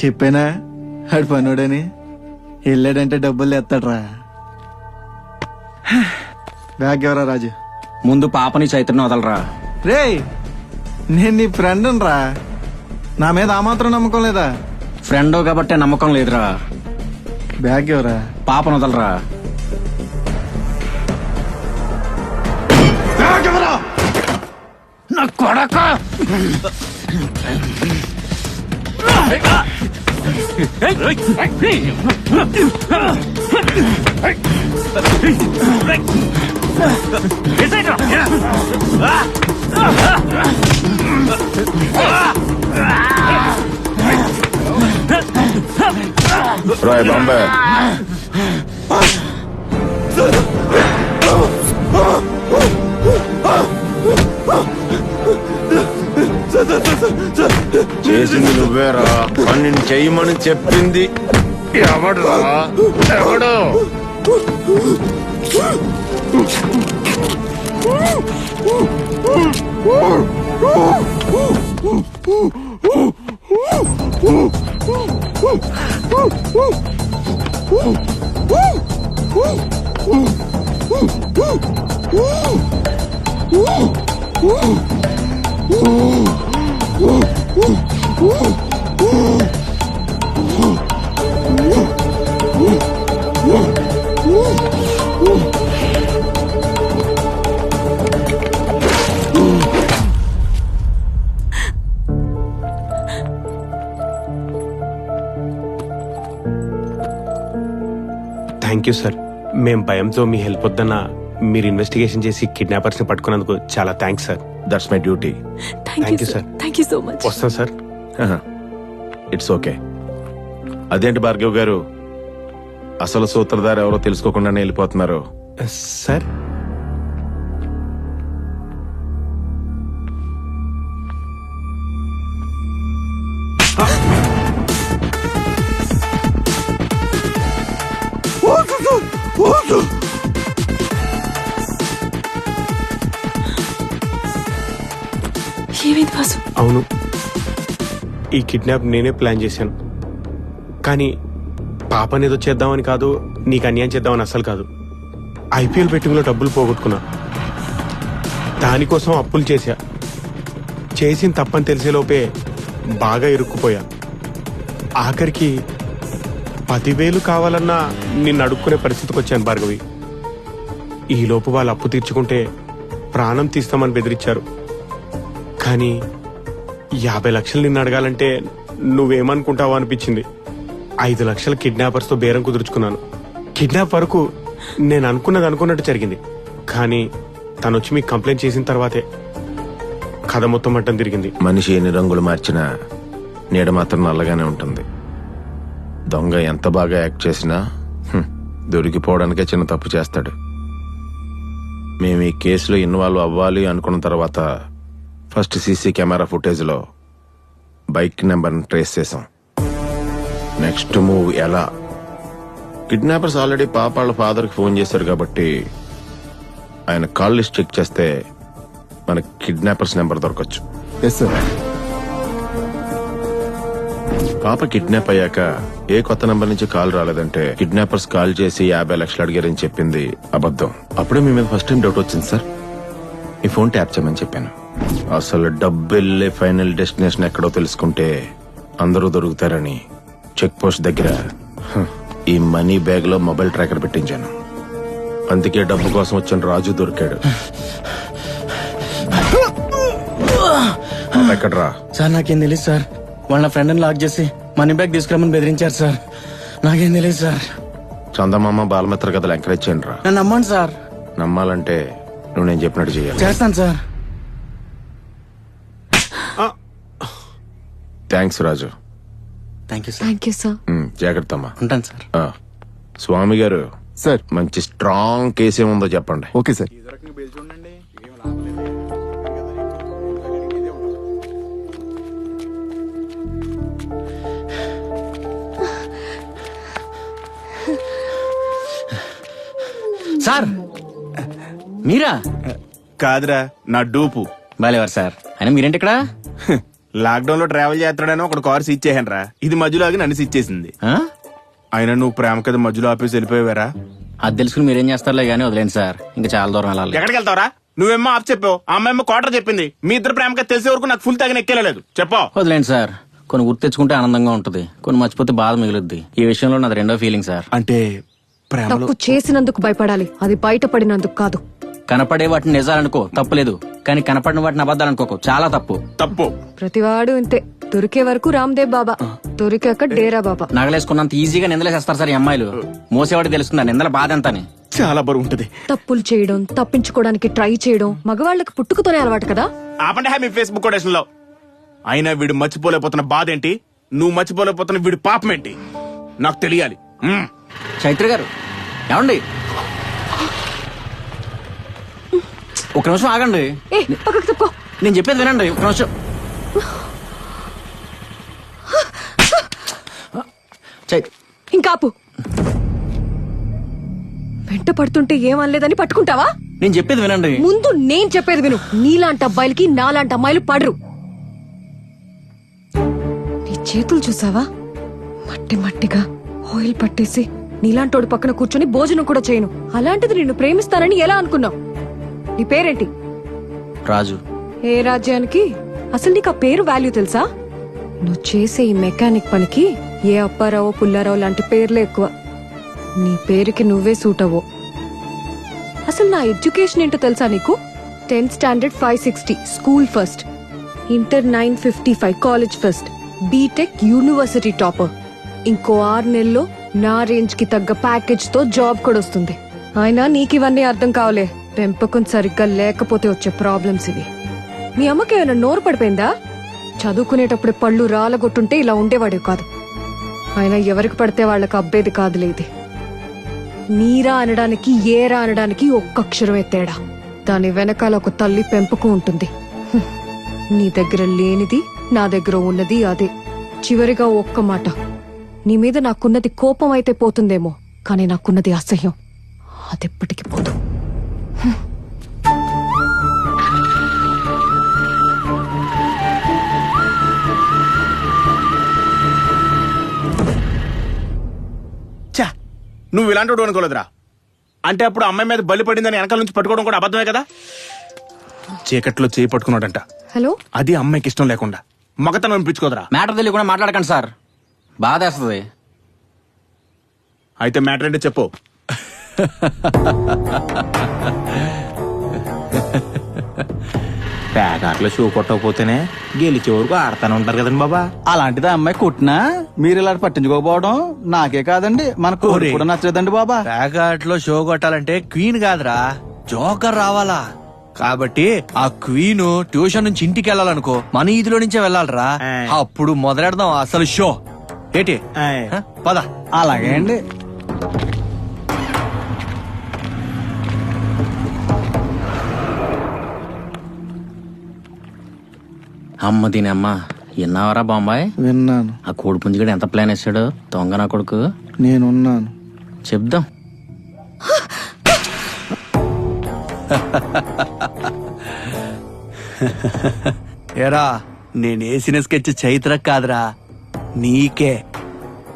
చెప్పానా? ఆడు పనుడని. వెళ్ళాడంటే డబ్బులు ఎత్తాడ్రా బ్యాగ్ ఎవరా రాజు? ముందు పాపని చైతన్యం వదలరా. రే నేను నీ ఫ్రెండ్ రా నా మీద ఆ మాత్రం నమ్మకం లేదా? ఫ్రెండ్ కాబట్టే నమ్మకం లేదురా. బ్యాగ్ ఎవరా? పాపను వదలరా. నా కొడక! రాయ్ బాంబే చేసింది నువ్వేరా కానీ నేను చెప్పింది. ఎవడు ఎవడు? థ్యాంక్ యూ సార్ మేం భయంతో మీ హెల్ప్ వద్దన్న మీరు ఇన్వెస్టిగేషన్ చేసి కిడ్నాపర్స్ని పట్టుకున్నందుకు చాలా thanks sir that's my duty thank you sir. Thank you so much వస్తాం సార్ ఇట్స్ ఓకే అదేంటి భార్గవ్ గారు? అసలు సూత్రధారి ఎవరో తెలుసుకోకుండానే వెళ్ళిపోతున్నారు? సార్ వాసు అవును. ఈ కిడ్నాప్ నేనే ప్లాన్ చేశాను. కానీ పాపని ఏదో చేద్దామని కాదు నీకు అన్యాయం చేద్దామని అసలు కాదు. ఐపీఎల్ బెట్టింగ్లో డబ్బులు పోగొట్టుకున్నా. దానికోసం అప్పులు చేశా. చేసిన తప్పని తెలిసేలోపే బాగా ఇరుక్కుపోయా. ఆఖరికి పదివేలు కావాలన్నా నిన్ను అడుక్కునే పరిస్థితికి వచ్చాను భార్గవి. ఈలోపు వాళ్ళు అప్పు తీర్చుకుంటే ప్రాణం తీస్తామని బెదిరించారు. కానీ యాభై లక్షలు నిన్ను అడగాలంటే నువ్వేమనుకుంటావో అనిపించింది. ఐదు లక్షల కిడ్నాపర్స్తో బేరం కుదుర్చుకున్నాను. కిడ్నాప్ వరకు నేను అనుకున్నది అనుకున్నట్టు జరిగింది. కానీ తను వచ్చి మీకు కంప్లైంట్ చేసిన తర్వాతే కథ మొత్తం మట్టం తిరిగింది. మనిషి ఎన్ని రంగులు మార్చినా నీడ మాత్రం నల్లగానే ఉంటుంది. దొంగ ఎంత బాగా యాక్ట్ చేసినా హ్మ్, దొరికిపోవడానికే చిన్న తప్పు చేస్తాడు. మేము ఈ కేసులో ఇన్వాల్వ్ అవ్వాలి అనుకున్న తర్వాత ఫస్ట్ సీసీ కెమెరా ఫుటేజ్లో బైక్ నెంబర్ని ట్రేస్ చేసాం నెక్స్ట్ మూవ్ ఎలా? కిడ్నాపర్స్ ఆల్రెడీ పాప వాళ్ళ ఫాదర్కి ఫోన్ చేశారు కాబట్టి ఆయన కాల్ లిస్ట్ చెక్ చేస్తే మన కిడ్నాపర్స్ నెంబర్ దొరకచ్చు. ఎస్ సార్ పాప కిడ్నాప్ అయ్యాక ఏ కొత్త నంబర్ నుంచి కాల్ రాలేదంటే కిడ్నాపర్స్ కాల్ చేసి యాభై లక్షలు అడిగారని చెప్పింది అబద్ధం. అప్పుడే మీ మీద ఫస్ట్ టైం డౌట్ వచ్చింది సార్ మీ ఫోన్ ట్యాప్ చేయమని చెప్పాను. అసలు డబ్బు వెళ్ళే ఫైనల్ డెస్టినేషన్ ఎక్కడో తెలుసుకుంటే అందరూ దొరుకుతారని చెక్ పోస్ట్ దగ్గర ఈ మనీ బ్యాగ్లో మొబైల్ ట్రాకర్ పెట్టించాను. అందుకే డబ్బు కోసం వచ్చిన రాజు దొరికాడు. ఎక్కడ్రా? సార్ నాకేం తెలియదు సార్. వాళ్ళ నా ఫ్రెండ్ని లాక్ చేసి మనీ బ్యాగ్ తీసుకురమ్మని బెదిరించారు సార్. నాకేం తెలియదు సార్. చందమామ బాలమిత్ర కథలు ఎంకరేజ్ చేయండి రా నన్ను నమ్మండి సార్. నమ్మాలంటే నువ్వు నేను చెప్పినట్టు చేయాలి. చేస్తాను sir. Thanks Raju. Thank you sir thank you sir um, జాగ్రత్త అమ్మా. ఉంటాను సార్ ఆ, స్వామి గారు సార్ మంచి స్ట్రాంగ్ కేసు ఏముందో చెప్పండి. ఓకే సార్ సార్ మీరా? కాదురా నా డూపు. బాలేవారు సార్ అయినా మీరేంటి ఇక్కడ? లాక్డౌన్లో ట్రావెల్ చేస్తాడని ఒకటి కార్ సీజ్ చేశాను రా ఇది మధ్యలో ఆగి నన్ను సీజ్ చేసింది. ఆ? అయినా నువ్వు ప్రేమ కదా మధ్యలో ఆపేసి వెళ్ళిపోయావారా? అది తెలుసుకుని మీరేం చేస్తారులే కానీ వదిలేండి సార్. ఇంకా చాలా దూరం వెళ్ళాలి. ఎక్కడికి వెళ్తావరా? నువ్వేమో ఆప్ చెప్పావు. ఆ అమ్మాయి క్వార్టర్ చెప్పింది. మీ ఇద్దరు ప్రేమ కథ తెలిసే వరకు నాకు ఫుల్ తగిన ఎక్కేలేదు చెప్పు. వదిలేండి సార్. కొన్ని గుర్తు తెచ్చుకుంటే ఆనందంగా ఉంటుంది. కొన్ని మర్చిపోతే బాధ మిగులుద్ది. ఈ విషయంలో నాది రెండో ఫీలింగ్ సార్. అంటే ప్రేమలో తప్పు చేసినందుకు భయపడాలి. అది బయటపడినందుకు కాదు. కనపడే వాటిని నిజాలనుకో తప్పులేదు. కానీ కనపడిన వాటిని అబద్ధాలు అనుకోకు. చాలా తప్పు. తప్పు. ప్రతివాడు ఇంతే. దొరికే వరకు రామ్దేవ్ బాబా దొరికాక డేరా బాబా. నగలేసుకున్నంత ఈజీగా నిందలేసేస్తారు సార్ ఈ అమ్మాయిలు. మోసేవాడు తెలుస్తుంది? నిందల బాధ ఎంతని? చాలా బరువు ఉంటది. తప్పులు చేయడం తప్పించుకోవడానికి ట్రై చేయడం మగవాళ్ళకి పుట్టుకతోనే అలవాటు కదా? ఆపండి హా మీ ఫేస్బుక్ కొటేషన్లో అయినా వీడు మర్చిపోలేకపోతున్న బాధ ఏంటి? నువ్వు మర్చిపోలేకపోతున్న వీడి పాపం ఏంటి? నాకు తెలియాలి. మ్మ్. చైత్ర గారు ఏమండి? ఒక నిమిషం ఆగండి. నేను చెప్పేది వినండి ఒక నిమిషం. ఇంకాపు వెంట పడుతుంటే ఏమనలేదని పట్టుకుంటావా? నేను చెప్పేది వినండి. ముందు నేను చెప్పేది విను. నీలాంటి అబ్బాయిలకి నాలాంటి అమ్మాయిలు పడరు. నీ చేతులు చూసావా? మట్టి మట్టిగా ఆయిల్ పట్టేసి నీలాంటోడు పక్కన కూర్చొని భోజనం కూడా చేయను. అలాంటిది నిన్ను ప్రేమిస్తానని ఎలా అనుకున్నావు? నీ పేరేంటి? రాజు. ఏ రాజ్యానికి? అసలు నీకు ఆ పేరు వాల్యూ తెలుసా? నువ్వు చేసే ఈ మెకానిక్ పనికి ఏ అప్పారావో పుల్లారావు లాంటి పేర్లే ఎక్కువ. నీ పేరుకి నువ్వే సూట్ అవ్వో. అసలు నా ఎడ్యుకేషన్ ఏంటో తెలుసా నీకు? Tenth standard five sixty school first. Inter nine fifty five college first. BTech university topper ఇంకో ఆరు నెలల్లో నా రేంజ్కి తగ్గ ప్యాకేజ్తో జాబ్ కూడా వస్తుంది. అయినా నీకు ఇవన్నీ అర్థం కావలే. పెంపకం సరిగ్గా లేకపోతే వచ్చే ప్రాబ్లమ్స్ ఇవి. మీ అమ్మకి ఏమైనా నోరు పడిపోయిందా? చదువుకునేటప్పుడు పళ్ళు రాలగొట్టుంటే ఇలా ఉండేవాడే కాదు. అయినా ఎవరికి పడితే వాళ్ళకి అబ్బేది కాదులే ఇది. నీరా అనడానికి ఏరా అనడానికి ఒక్క అక్షరమే తేడా. దాని వెనకాల ఒక తల్లి పెంపకం ఉంటుంది. నీ దగ్గర లేనిది నా దగ్గర ఉన్నది అదే. చివరిగా ఒక్క మాట. నీ మీద నాకున్నది కోపం అయితే పోతుందేమో కానీ నాకున్నది అసహ్యం. అదెప్పటికి పోదు. నువ్వు ఇలాంటి వాడు అనుకోలేదురా. అంటే అప్పుడు అమ్మాయి మీద బలి పడిందని వెనకాల నుంచి పట్టుకోవడం కూడా అబద్ధమే కదా? చీకట్లో చేయి పట్టుకున్నాడంట. హలో? అది అమ్మాయికి ఇష్టం లేకుండా. మగతనం అనిపించుకోదురా మ్యాటర్ తెలియకుండా మాట్లాడకండి సార్. బాధేస్తుంది అయితే మ్యాటర్ ఏంటో చెప్పు. పేకాట్లో షూ కొట్టకపోతేనే గెలిచే వరకు ఆడతానే ఉంటారు కదండి బాబా. అలాంటిది అమ్మాయి కొట్టినా? మీరు ఇలా పట్టించుకోకపోవడం నాకే కాదండి. మన కోరి. కూడా నచ్చలేదండి బాబా. పేకాట్లో షో కొట్టాలంటే క్వీన్ కాదురా. జోకర్ రావాలా? కాబట్టి ఆ క్వీన్ ట్యూషన్ నుంచి ఇంటికి వెళ్ళాలనుకో మన ఈదిలో నుంచే వెళ్ళాలరా. అప్పుడు మొదలెడదాం అసలు షో. ఏంటి? పద. అలాగే అండి. అమ్మ దీని అమ్మ. విన్నావరా బాంబాయ్? విన్నాను. ఆ కోడి పుంజిగడు ఎంత ప్లాన్ వేసాడు దొంగ నా కొడుకు. నేనున్నాను. చెప్దాం. ఏరా నేను వేసిన స్కెచ్ చైత్ర కాదురా. నీకే.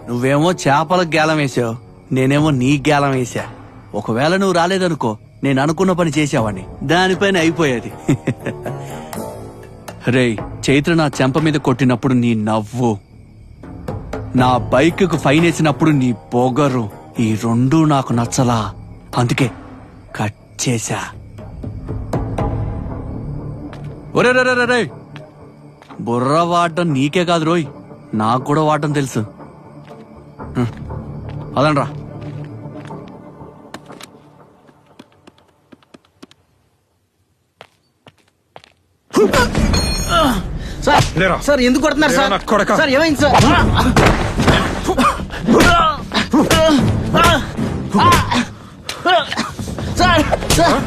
నువ్వేమో చేపలకు గేలం వేసావు నేనేమో నీ గేలం వేసా ఒకవేళ నువ్వు రాలేదనుకో నేను అనుకున్న పని చేసావని దానిపైన అయిపోయేది. రే చైత్ర నా చెంప మీద కొట్టినప్పుడు నీ నవ్వు. నా బైక్కు ఫైన్ వేసినప్పుడు నీ పొగరు. ఈ రెండు నాకు నచ్చలా. అందుకే కట్ చేశా. ఒరే రే బుర్ర వాడటం నీకే కాదు రోయ్. నాకు కూడా వాడటం తెలుసు. హ్మ్. అదండ్రా సార్ సార్ ఎందుకు కొడుతున్నారు సార్ సార్ ఏమైంది సార్ సార్ సార్